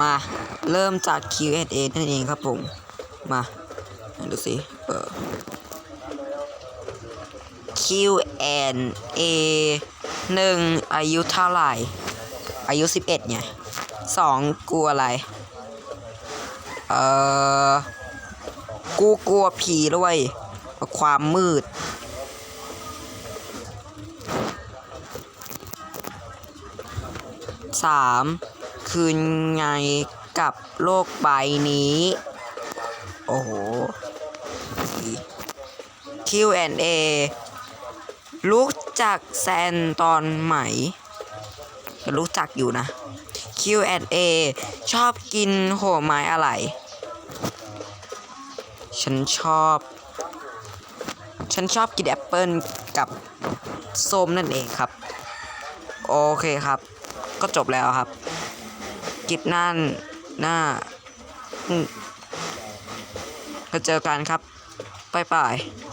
มาเริ่มจาก Q&A นั่นเองครับผม มาดูสิเออ Q&A หนึ่งอายุเท่าไหร่ อายุ 11ไงสองกลัวอะไร เออกูกลัวผีด้วย ความมืดสาม คืนไงกับโลกใบนี้ โอ้โห Q&A รู้จักแซนตอนไหมรู้จักอยู่นะ Q&A ชอบกินโหไม้อะไร ฉันชอบ ฉันชอบกินแอปเปิลกับส้มนั่นเองครับ โอเคครับ ก็จบแล้วครับ กิบนั่นหน้าก็เจอกันครับบ๊ายบาย